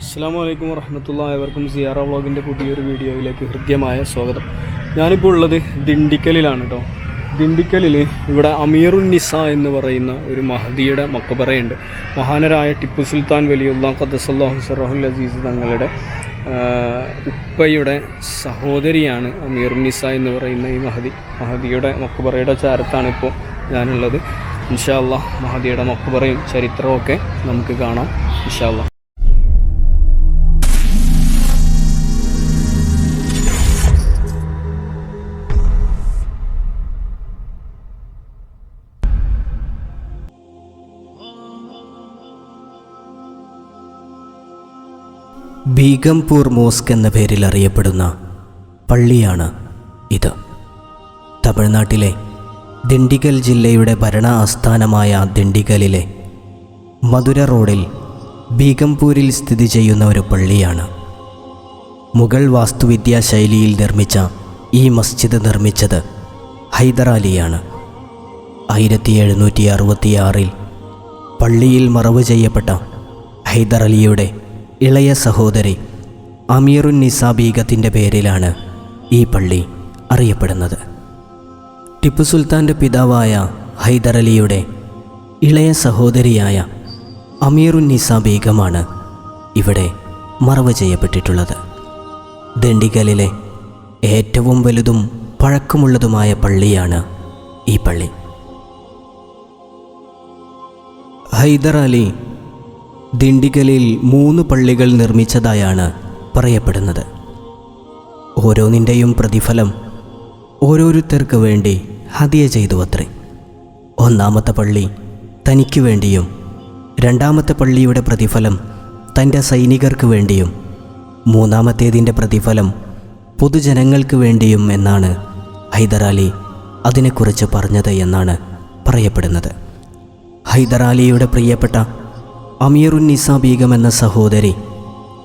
അസ്സാം വലൈക്കും വർഹമത്തുള്ള ഏവർക്കും സിയാറ വ്ളോഗിന്റെ പുതിയൊരു വീഡിയോയിലേക്ക് ഹൃദ്യമായ സ്വാഗതം. ഞാനിപ്പോൾ ഉള്ളത് ദിണ്ടിക്കലിലാണ് കേട്ടോ ദിണ്ടിക്കലിൽ ഇവിടെ അമീറുൻ നിസ എന്ന് പറയുന്ന ഒരു മഹദിയുടെ മക്കബറയുണ്ട് മഹാനരായ ടിപ്പു സുൽത്താൻ വലിയുള്ള ഖദസല്ലാഹു സറഹുൽ അസീസ് തങ്ങളുടെ ഉപ്പയുടെ സഹോദരിയാണ് അമീറുൻ നിസ എന്ന് പറയുന്ന ഈ മഹദി മഹദിയുടെ മക്കബറയുടെ ചാരത്താണ് ഇപ്പോൾ ഞാനുള്ളത്. ഇൻഷാല്ല മഹദിയുടെ മക്കബറയും ചരിത്രമൊക്കെ നമുക്ക് കാണാം. ഇൻഷാല്ല ബീഗംപൂർ മോസ്ക് എന്ന പേരിൽ അറിയപ്പെടുന്ന പള്ളിയാണ് ഇത്. തമിഴ്നാട്ടിലെ ദിണ്ടിഗൽ ജില്ലയുടെ ഭരണ ആസ്ഥാനമായ ദിണ്ടിഗലിലെ മധുര റോഡിൽ ബീഗംപൂരിൽ സ്ഥിതി ചെയ്യുന്ന ഒരു പള്ളിയാണ്. മുഗൾ വാസ്തുവിദ്യാ ശൈലിയിൽ നിർമ്മിച്ച ഈ മസ്ജിദ് നിർമ്മിച്ചത് ഹൈദരാലിയാണ് ആയിരത്തി എഴുന്നൂറ്റി അറുപത്തിയാറിൽ പള്ളിയിൽ മറവ് ചെയ്യപ്പെട്ട ഹൈദർ അലിയുടെ ഇളയ സഹോദരി അമീറുൻ നിസ ബീഗത്തിന്റെ പേരിലാണ് ഈ പള്ളി അറിയപ്പെടുന്നത്. ടിപ്പു സുൽത്താന്റെ പിതാവായ ഹൈദരലിയുടെ ഇളയ സഹോദരിയായ അമീറുൻ നിസ ബീഗമാണ് ഇവിടെ മറവ് ചെയ്യപ്പെട്ടിട്ടുള്ളത്. ദണ്ഡിഗലിലെ ഏറ്റവും വലുതും പഴക്കമുള്ളതുമായ പള്ളിയാണ് ഈ പള്ളി. ഹൈദർ അലി ദിണ്ടിഗലിൽ മൂന്ന് പള്ളികൾ നിർമ്മിച്ചതായാണ് പറയപ്പെടുന്നത്. ഓരോന്നിന്റെയും പ്രതിഫലം ഓരോരുത്തർക്ക് വേണ്ടി ഹതിയ ചെയ്തു അത്രേ ഒന്നാമത്തെ പള്ളി തനിക്ക് വേണ്ടിയും രണ്ടാമത്തെ പള്ളിയുടെ പ്രതിഫലം തന്റെ സൈനികർക്ക് വേണ്ടിയും മൂന്നാമത്തേതിന്റെ പ്രതിഫലം പൊതുജനങ്ങൾക്ക് വേണ്ടിയും എന്നാണ് ഹൈദരാലി അതിനെക്കുറിച്ച് പറഞ്ഞത് എന്നാണ് പറയപ്പെടുന്നത്. ഹൈദരാലിയുടെ പ്രിയപ്പെട്ട അമീറുൻ നിസ ബീഗം എന്ന സഹോദരി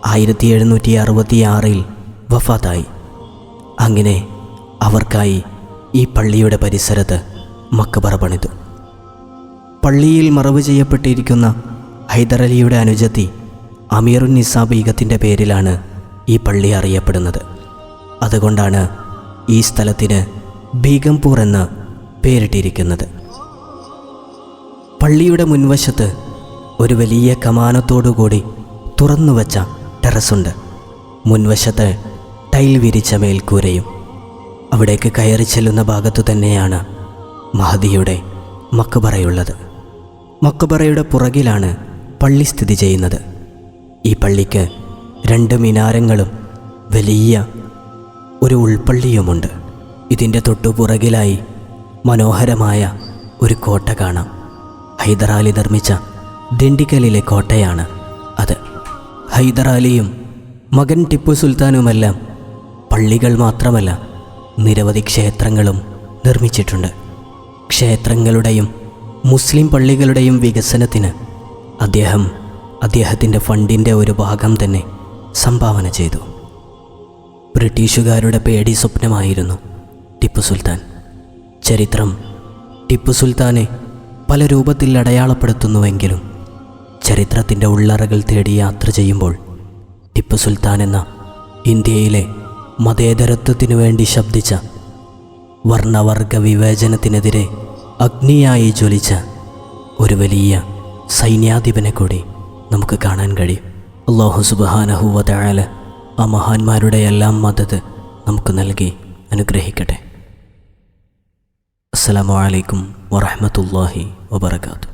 ആയിരത്തി എഴുന്നൂറ്റി അറുപത്തിയാറിൽ വഫാത്തായി. അങ്ങനെ അവർക്കായി ഈ പള്ളിയുടെ പരിസരത്ത് മക്കബറ പണിതു. പള്ളിയിൽ മറവ് ചെയ്യപ്പെട്ടിരിക്കുന്ന ഹൈദരലിയുടെ അനുജത്തി അമീറുൻ നിസ ബീഗത്തിന്റെ പേരിലാണ് ഈ പള്ളി അറിയപ്പെടുന്നത്. അതുകൊണ്ടാണ് ഈ സ്ഥലത്തിന് ബീഗംപൂർ എന്ന് പേരിട്ടിരിക്കുന്നത്. പള്ളിയുടെ മുൻവശത്ത് ഒരു വലിയ കമാനത്തോടുകൂടി തുറന്നുവച്ച ടെറസുണ്ട്. മുൻവശത്ത് ടൈൽ വിരിച്ച മേൽക്കൂരയും അവിടേക്ക് കയറി ചെല്ലുന്ന ഭാഗത്തു തന്നെയാണ് മഹദിയുടെ മക്കുപറയുള്ളത് മക്കുപറയുടെ പുറകിലാണ് പള്ളി സ്ഥിതി ചെയ്യുന്നത്. ഈ പള്ളിക്ക് രണ്ട് മിനാരങ്ങളും വലിയ ഒരു ഉൾപ്പള്ളിയുമുണ്ട്. ഇതിന്റെ തൊട്ടുപുറകിലായി മനോഹരമായ ഒരു കോട്ട കാണാം. ഹൈദരാലി നിർമ്മിച്ച ദിണ്ടിക്കലിലെ കോട്ടയാണ് അത്. ഹൈദരാലിയും മകൻ ടിപ്പു സുൽത്താനുമെല്ലാം പള്ളികൾ മാത്രമല്ല നിരവധി ക്ഷേത്രങ്ങളും നിർമ്മിച്ചിട്ടുണ്ട്. ക്ഷേത്രങ്ങളുടെയും മുസ്ലിം പള്ളികളുടെയും വികസനത്തിന് അദ്ദേഹം അദ്ദേഹത്തിന്റെ ഫണ്ടിന്റെ ഒരു ഭാഗം തന്നെ സംഭാവന ചെയ്തു. ബ്രിട്ടീഷുകാരുടെ പേടി സ്വപ്നമായിരുന്നു ടിപ്പു സുൽത്താൻ. ചരിത്രം ടിപ്പു സുൽത്താനെ പല രൂപത്തിൽ അടയാളപ്പെടുത്തുന്നുവെങ്കിലും ചരിത്രത്തിന്റെ ഉള്ളറകൾ തേടി യാത്ര ചെയ്യുമ്പോൾ ടിപ്പു സുൽത്താൻ എന്ന ഇന്ത്യയിലെ മതേതരത്വത്തിനു വേണ്ടി ശബ്ദിച്ച വർണവർഗ വിവേചനത്തിനെതിരെ അഗ്നിയായി ജ്വലിച്ച ഒരു വലിയ സൈന്യാധിപനെ കൂടി നമുക്ക് കാണാൻ കഴിയും. അള്ളാഹു സുബാനഹുവല ആ മഹാന്മാരുടെ എല്ലാം മദത് നമുക്ക് നൽകി അനുഗ്രഹിക്കട്ടെ. അസ്സലാമു അലൈക്കും വറഹ്മത്തുള്ളാഹി വബറകാതുഹു.